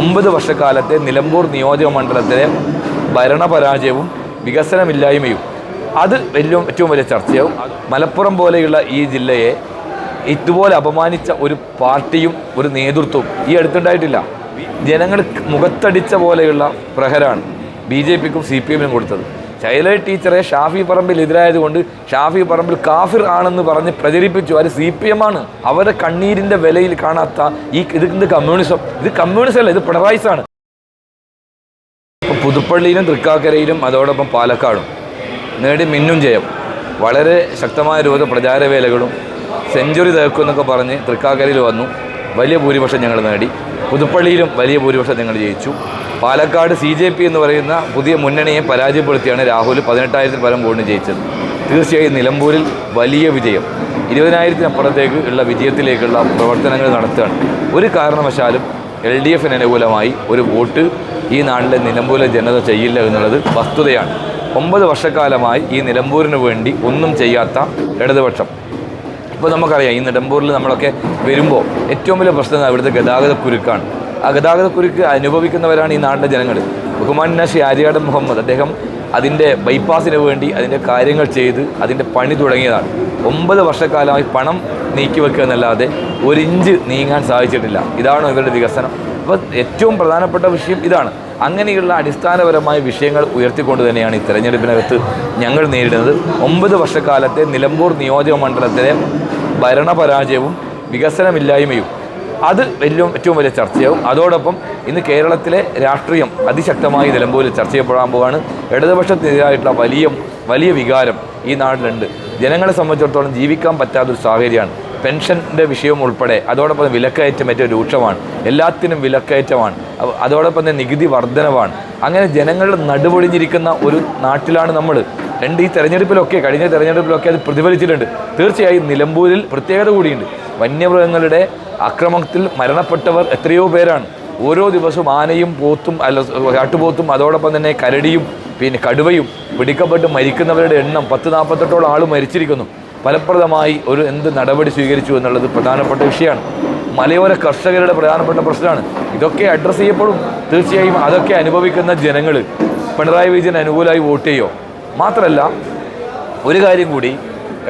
ഒമ്പത് വർഷക്കാലത്തെ നിലമ്പൂർ നിയോജക മണ്ഡലത്തിലെ ഭരണപരാജയവും വികസനമില്ലായ്മയും. അത് വലിയ ഏറ്റവും വലിയ ചർച്ചയാവും. മലപ്പുറം പോലെയുള്ള ഈ ജില്ലയെ ഇതുപോലെ അപമാനിച്ച ഒരു പാർട്ടിയും ഒരു നേതൃത്വവും ഈ അടുത്തുണ്ടായിട്ടില്ല. ജനങ്ങൾ മുഖത്തടിച്ച പോലെയുള്ള പ്രഹരാണ് ബി ജെ പിക്കും സി പി എമ്മിനും കൊടുത്തത്. ശൈല ടീച്ചറെ ഷാഫി പറമ്പിൽ എതിരായതുകൊണ്ട് ഷാഫി പറമ്പിൽ കാഫിർ ആണെന്ന് പറഞ്ഞ് പ്രചരിപ്പിച്ചു. അത് സി പി എം ആണ്. അവരുടെ കണ്ണീരിന്റെ വിലയിൽ കാണാത്ത ഈ ഇത് ഇത് കമ്മ്യൂണിസം. ഇത് കമ്മ്യൂണിസം അല്ല ഇത് പിണറായിസാണ് ഇപ്പൊ പുതുപ്പള്ളിയിലും തൃക്കാക്കരയിലും അതോടൊപ്പം പാലക്കാടും നേടി മിന്നും ജയം. വളരെ ശക്തമായ രൂപത്തിൽ പ്രചാരവേലകളും സെഞ്ചുറി തേക്കുമെന്നൊക്കെ പറഞ്ഞ് തൃക്കാക്കരയിൽ വന്നു. വലിയ ഭൂരിപക്ഷം ഞങ്ങൾ നേടി. പുതുപ്പള്ളിയിലും വലിയ ഭൂരിപക്ഷം ഞങ്ങൾ ജയിച്ചു. പാലക്കാട് സി ജെ പി എന്ന് പറയുന്ന പുതിയ മുന്നണിയെ പരാജയപ്പെടുത്തിയാണ് രാഹുൽ. പതിനെട്ടായിരത്തിൽ പരം വോട്ടിന് ജയിച്ചത്. തീർച്ചയായും നിലമ്പൂരിൽ വലിയ വിജയം. ഇരുപതിനായിരത്തിനപ്പുറത്തേക്ക് ഉള്ള വിജയത്തിലേക്കുള്ള പ്രവർത്തനങ്ങൾ നടത്തുകയാണ്. ഒരു കാരണവശാലും എൽ ഡി എഫിന് അനുകൂലമായി ഒരു വോട്ട് ഈ നാട്ടിലെ നിലമ്പൂരിലെ ജനത ചെയ്യില്ല എന്നുള്ളത് വസ്തുതയാണ്. ഒമ്പത് വർഷക്കാലമായി ഈ നിലമ്പൂരിന് വേണ്ടി ഒന്നും ചെയ്യാത്ത ഇടതുപക്ഷം. ഇപ്പോൾ നമുക്കറിയാം ഈ നിലമ്പൂരിൽ നമ്മളൊക്കെ വരുമ്പോൾ ഏറ്റവും വലിയ പ്രശ്നം അവിടുത്തെ ഗതാഗത കുരുക്കാണ്. ആ ഗതാഗത കുരുക്ക് അനുഭവിക്കുന്നവരാണ് ഈ നാട്ടിലെ ജനങ്ങൾ. ബഹുമാൻ നഷി ആര്യാടൻ മുഹമ്മദ് അദ്ദേഹം അതിന്റെ ബൈപ്പാസിന് വേണ്ടി അതിന്റെ കാര്യങ്ങൾ ചെയ്ത് അതിന്റെ പണി തുടങ്ങിയതാണ്. ഒമ്പത് വർഷക്കാലമായി പണം നീക്കി വെക്കുക എന്നല്ലാതെ ഒരു ഇഞ്ച് നീങ്ങാൻ സാധിച്ചിട്ടില്ല. ഇതാണ് ഇവരുടെ വികസനം. അപ്പോൾ ഏറ്റവും പ്രധാനപ്പെട്ട വിഷയം ഇതാണ്. അങ്ങനെയുള്ള അടിസ്ഥാനപരമായ വിഷയങ്ങൾ ഉയർത്തിക്കൊണ്ട് തന്നെയാണ് ഈ തെരഞ്ഞെടുപ്പിനകത്ത് ഞങ്ങൾ നേരിടുന്നത്. ഒമ്പത് വർഷക്കാലത്തെ നിലമ്പൂർ നിയോജക മണ്ഡലത്തിലെ ഭരണപരാജയവും വികസനമില്ലായ്മയും അത് വലിയ ഏറ്റവും വലിയ ചർച്ചയാവും. അതോടൊപ്പം ഇന്ന് കേരളത്തിലെ രാഷ്ട്രീയം അതിശക്തമായി നിലമ്പൂരിൽ ചർച്ച ചെയ്യപ്പെടാൻ പോവുകയാണ് ഇടതുപക്ഷത്തിനെതിരായിട്ടുള്ള വലിയ വലിയ വികാരം ഈ നാട്ടിലുണ്ട്. ജനങ്ങളെ സംബന്ധിച്ചിടത്തോളം ജീവിക്കാൻ പറ്റാത്തൊരു സാഹചര്യമാണ്. പെൻഷന്റെ വിഷയം ഉൾപ്പെടെ അതോടൊപ്പം വിലക്കയറ്റം ഏറ്റവും രൂക്ഷമാണ്. എല്ലാത്തിനും വിലക്കയറ്റമാണ്. അതോടൊപ്പം തന്നെ നികുതി വർധനവാണ്. അങ്ങനെ ജനങ്ങളുടെ നടുപൊളിഞ്ഞിരിക്കുന്ന ഒരു നാട്ടിലാണ് നമ്മൾ രണ്ട് ഈ തെരഞ്ഞെടുപ്പിലൊക്കെ കഴിഞ്ഞ തെരഞ്ഞെടുപ്പിലൊക്കെ അത് പ്രതിഫലിച്ചിട്ടുണ്ട്. തീർച്ചയായും നിലമ്പൂരിൽ പ്രത്യേകത കൂടിയുണ്ട്. വന്യമൃഗങ്ങളുടെ അക്രമത്തിൽ മരണപ്പെട്ടവർ എത്രയോ പേരാണ്. ഓരോ ദിവസവും ആനയും പോത്തും അല്ല കാട്ടുപോത്തും അതോടൊപ്പം തന്നെ കരടിയും പിന്നെ കടുവയും പിടിക്കപ്പെട്ട് മരിക്കുന്നവരുടെ എണ്ണം പത്ത് നാൽപ്പത്തെട്ടോളം ആൾ മരിച്ചിരിക്കുന്നു. ഫലപ്രദമായി ഒരു എന്ത് നടപടി സ്വീകരിച്ചു എന്നുള്ളത് പ്രധാനപ്പെട്ട വിഷയമാണ്. മലയോര കർഷകരുടെ പ്രധാനപ്പെട്ട പ്രശ്നമാണ്. ഇതൊക്കെ അഡ്രസ്സ് ചെയ്യപ്പെടും. തീർച്ചയായും അതൊക്കെ അനുഭവിക്കുന്ന ജനങ്ങൾ പിണറായി വിജയൻ അനുകൂലമായി വോട്ട് ചെയ്യോ? മാത്രമല്ല ഒരു കാര്യം കൂടി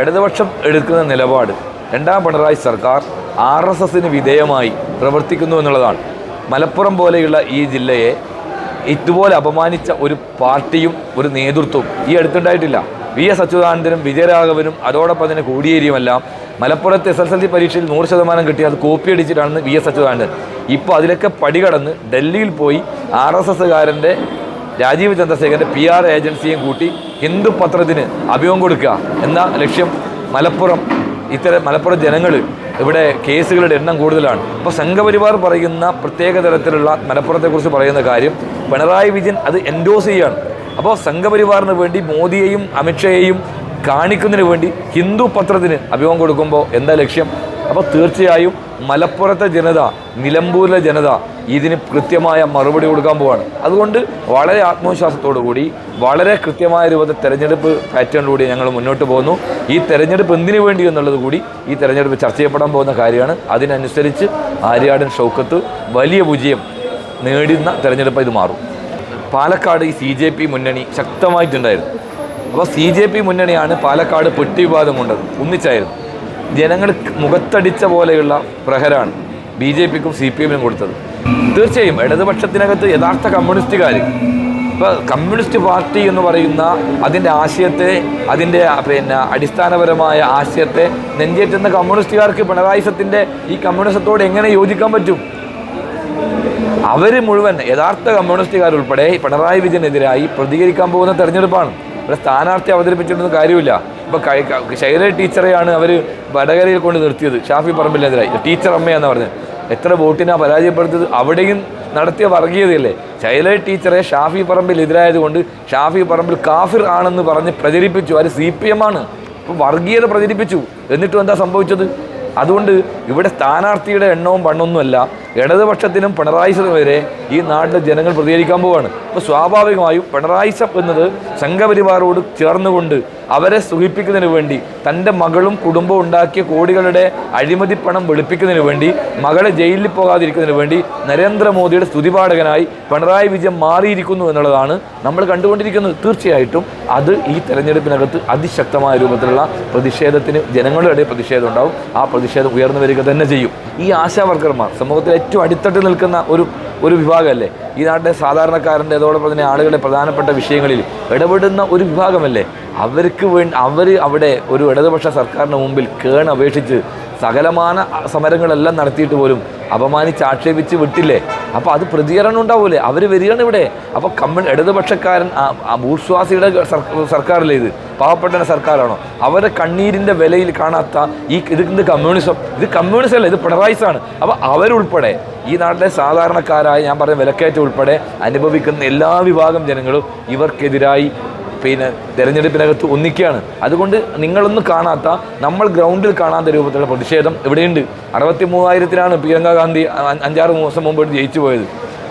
ഇടതുപക്ഷം എടുക്കുന്ന നിലപാട്. രണ്ടാം പിണറായി സർക്കാർ ആർ എസ് എസിന് വിധേയമായി പ്രവർത്തിക്കുന്നു എന്നുള്ളതാണ്. മലപ്പുറം പോലെയുള്ള ഈ ജില്ലയെ ഇതുപോലെ അപമാനിച്ച ഒരു പാർട്ടിയും ഒരു നേതൃത്വവും ഈ അടുത്തുണ്ടായിട്ടില്ല. വി എസ് അച്യുതാനന്ദനും വിജയരാഘവനും അതോടൊപ്പം തന്നെ കോടിയേരിയുമെല്ലാം മലപ്പുറത്ത് എസ് എസ് എൽ സി പരീക്ഷയിൽ നൂറ് ശതമാനം കിട്ടി അത് കോപ്പി അടിച്ചിട്ടാണ് വി എസ് അച്യുതാനന്ദൻ. ഇപ്പോൾ അതിലൊക്കെ പടികടന്ന് ഡൽഹിയിൽ പോയി ആർ എസ് എസ്സുകാരന്റെ രാജീവ് ചന്ദ്രശേഖരന്റെ പി ആർ ഏജൻസിയും കൂട്ടി ഹിന്ദു പത്രത്തിന് അഭിമുഖം കൊടുക്കുക എന്ന ലക്ഷ്യം മലപ്പുറം ഇത്തരം മലപ്പുറം ജനങ്ങൾ ഇവിടെ കേസുകളുടെ എണ്ണം കൂടുതലാണ്. അപ്പോൾ സംഘപരിവാർ പറയുന്ന പ്രത്യേക തരത്തിലുള്ള മലപ്പുറത്തെക്കുറിച്ച് പറയുന്ന കാര്യം പിണറായി വിജയൻ അത് എൻഡോസ് ചെയ്യുകയാണ് അപ്പോൾ സംഘപരിവാറിന് വേണ്ടി മോദിയെയും അമിത്ഷയെയും കാണിക്കുന്നതിന് വേണ്ടി ഹിന്ദു പത്രത്തിന് അഭിമുഖം കൊടുക്കുമ്പോൾ എന്താ ലക്ഷ്യം? അപ്പോൾ തീർച്ചയായും മലപ്പുറത്തെ ജനത നിലമ്പൂരിലെ ജനത ഇതിന് കൃത്യമായ മറുപടി കൊടുക്കാൻ പോവാണ്. അതുകൊണ്ട് വളരെ ആത്മവിശ്വാസത്തോടു കൂടി വളരെ കൃത്യമായ രൂപത്തിൽ തെരഞ്ഞെടുപ്പ് പാറ്റേണിലൂടെ ഞങ്ങൾ മുന്നോട്ട് പോകുന്നു. ഈ തെരഞ്ഞെടുപ്പ് എന്തിനു വേണ്ടി എന്നുള്ളത് കൂടി ഈ തെരഞ്ഞെടുപ്പ് ചർച്ച ചെയ്യപ്പെടാൻ പോകുന്ന കാര്യമാണ്. അതിനനുസരിച്ച് ആര്യാടൻ ഷൗക്കത്ത് വലിയ വിജയം നേടുന്ന തെരഞ്ഞെടുപ്പ് ഇത് മാറും. പാലക്കാട് ഈ സി ജെ പി മുന്നണി ശക്തമായിട്ടുണ്ടായിരുന്നു. അപ്പോൾ സി ജെ പി മുന്നണിയാണ് പാലക്കാട് പെട്ടി വിവാദം കൊണ്ടത്. ഒന്നിച്ചായിരുന്നു. ജനങ്ങൾ മുഖത്തടിച്ച പോലെയുള്ള പ്രഹരാണ് ബി ജെ പിക്കും സി പി എമ്മിനും കൊടുത്തത്. തീർച്ചയായും ഇടതുപക്ഷത്തിനകത്ത് യഥാർത്ഥ കമ്മ്യൂണിസ്റ്റുകാർ ഇപ്പോൾ കമ്മ്യൂണിസ്റ്റ് പാർട്ടി എന്ന് പറയുന്ന അതിന്റെ ആശയത്തെ അതിന്റെ പിന്നെ അടിസ്ഥാനപരമായ ആശയത്തെ നെഞ്ചേറ്റുന്ന കമ്മ്യൂണിസ്റ്റുകാർക്ക് പിണറായിസത്തിന്റെ ഈ കമ്മ്യൂണിസത്തോട് എങ്ങനെ യോജിക്കാൻ പറ്റും? അവർ മുഴുവൻ യഥാർത്ഥ കമ്മ്യൂണിസ്റ്റുകാരുൾപ്പെടെ പിണറായി വിജയനെതിരായി പ്രതികരിക്കാൻ പോകുന്ന തെരഞ്ഞെടുപ്പാണ്. ഇവിടെ സ്ഥാനാർത്ഥി അവതരിപ്പിച്ചിട്ടൊന്നും കാര്യമില്ല. ഇപ്പോൾ ശൈല ടീച്ചറെയാണ് അവർ വടകരയിൽ കൊണ്ട് നിർത്തിയത്. ഷാഫി പറമ്പിലിനെതിരായി. ടീച്ചർ അമ്മയെന്ന് പറഞ്ഞത്. എത്ര വോട്ടിനാ പരാജയപ്പെടുത്തിയത്? അവിടെയും നടത്തിയ വർഗീയതയല്ലേ? ശൈല ടീച്ചറെ ഷാഫി പറമ്പിൽ എതിരായതുകൊണ്ട് ഷാഫി പറമ്പിൽ കാഫിർ ആണെന്ന് പറഞ്ഞ് പ്രചരിപ്പിച്ചു. അത് സി പി എം ആണ്. ഇപ്പം വർഗീയത പ്രചരിപ്പിച്ചു. എന്നിട്ടും എന്താ സംഭവിച്ചത്? അതുകൊണ്ട് ഇവിടെ സ്ഥാനാർത്ഥിയുടെ എണ്ണവും പണ്ണൊന്നുമല്ല ഇടതുപക്ഷത്തിനും പിണറായി വരെ ഈ നാട്ടിലെ ജനങ്ങൾ പ്രതികരിക്കാൻ പോവാണ്. അപ്പോൾ സ്വാഭാവികമായും പിണറായി സം എന്നത് സംഘപരിവാറോട് ചേർന്നുകൊണ്ട് അവരെ സുഖിപ്പിക്കുന്നതിന് വേണ്ടി തന്റെ മകളും കുടുംബവും ഉണ്ടാക്കിയ കോടികളുടെ അഴിമതി പണം വെളുപ്പിക്കുന്നതിന് വേണ്ടി മകളെ ജയിലിൽ പോകാതിരിക്കുന്നതിന് വേണ്ടി നരേന്ദ്രമോദിയുടെ സ്തുതിപാഠകനായി പിണറായി വിജയൻ മാറിയിരിക്കുന്നു എന്നുള്ളതാണ് നമ്മൾ കണ്ടുകൊണ്ടിരിക്കുന്നത്. തീർച്ചയായിട്ടും അത് ഈ തെരഞ്ഞെടുപ്പിനകത്ത് അതിശക്തമായ രൂപത്തിലുള്ള പ്രതിഷേധത്തിന് ജനങ്ങളുടെ ഇടയിൽ പ്രതിഷേധം ഉണ്ടാവും. ആ പ്രതിഷേധം ഉയർന്നു വരിക തന്നെ ചെയ്യും. ഈ ആശാവർക്കർമാർ സമൂഹത്തിൽ ഏറ്റവും അടിത്തട്ടിൽ നിൽക്കുന്ന ഒരു ഒരു വിഭാഗമല്ലേ? ഈ നാട്ടിലെ സാധാരണക്കാരന്റെ അതോടൊപ്പം തന്നെ ആളുകളുടെ പ്രധാനപ്പെട്ട വിഷയങ്ങളിൽ ഇടപെടുന്ന ഒരു വിഭാഗമല്ലേ? അവർക്ക് വേണ്ടി അവർ അവിടെ ഒരു ഇടതുപക്ഷ സർക്കാരിന് മുമ്പിൽ കേൺ അപേക്ഷിച്ച് സകലമാന സമരങ്ങളെല്ലാം നടത്തിയിട്ട് പോലും അപമാനിച്ച് ആക്ഷേപിച്ച് വിട്ടില്ലേ? അപ്പോൾ അത് പ്രതികരണം ഉണ്ടാവൂലേ? അവർ വരികയാണ് ഇവിടെ. അപ്പോൾ കമ്മ്യൂൺ ഇടതുപക്ഷക്കാരൻ സർ- സർക്കാരല്ലേ ഇത്? പാവപ്പെട്ട സർക്കാരാണോ? അവരെ കണ്ണീരിന്റെ വിലയിൽ കാണാത്ത ഈ ഇത് ഇത് കമ്മ്യൂണിസം ഇത് കമ്മ്യൂണിസം അല്ല ഇത് പിണറായിസാണ്. അപ്പോൾ അവരുൾപ്പെടെ ഈ നാട്ടിലെ സാധാരണക്കാരായ ഞാൻ പറഞ്ഞ വിലക്കയറ്റം ഉൾപ്പെടെ അനുഭവിക്കുന്ന എല്ലാ വിഭാഗം ജനങ്ങളും ഇവർക്കെതിരായി പിന്നെ തെരഞ്ഞെടുപ്പിനകത്ത് ഒന്നിക്കുകയാണ്. അതുകൊണ്ട് നിങ്ങളൊന്നും കാണാത്ത നമ്മൾ ഗ്രൗണ്ടിൽ കാണാത്ത രൂപത്തിലുള്ള പ്രതിഷേധം ഇവിടെയുണ്ട്. അറുപത്തി മൂവായിരത്തിനാണ് പ്രിയങ്ക ഗാന്ധി അഞ്ചാറ് ദിവസം മുമ്പ് ജയിച്ചു പോയത്.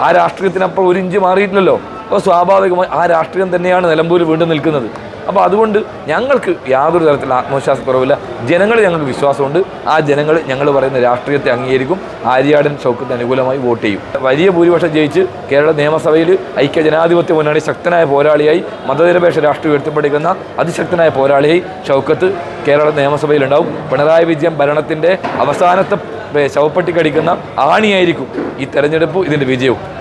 ആ രാഷ്ട്രീയത്തിനപ്പുറം ഒരു ഇഞ്ച് മാറിയിട്ടില്ലല്ലോ. അപ്പോൾ സ്വാഭാവികമായി ആ രാഷ്ട്രീയം തന്നെയാണ് നിലമ്പൂർ വീണ്ടും നിൽക്കുന്നത്. അപ്പോൾ അതുകൊണ്ട് ഞങ്ങൾക്ക് യാതൊരു തരത്തിലുള്ള ആത്മവിശ്വാസക്കുറവില്ല. ജനങ്ങൾ ഞങ്ങൾക്ക് വിശ്വാസമുണ്ട്. ആ ജനങ്ങൾ ഞങ്ങൾ പറയുന്ന രാഷ്ട്രീയത്തെ അംഗീകരിക്കും. ആര്യാടൻ ഷൗക്കത്തിന് അനുകൂലമായി വോട്ട് ചെയ്യും. വലിയ ഭൂരിപക്ഷം ജയിച്ച് കേരള നിയമസഭയിൽ ഐക്യ ജനാധിപത്യ മുന്നണി ശക്തനായ പോരാളിയായി മതനിരപേക്ഷ രാഷ്ട്രീയം ഉയർത്തിപ്പിടിക്കുന്ന അതിശക്തനായ പോരാളിയായി ഷൗക്കത്ത് കേരള നിയമസഭയിലുണ്ടാവും. പിണറായി വിജയൻ ഭരണത്തിന്റെ അവസാനത്തെ ശവപ്പെട്ടി കടിക്കുന്ന ആണിയായിരിക്കും ഈ തെരഞ്ഞെടുപ്പ് ഇതിന്റെ വിജയവും.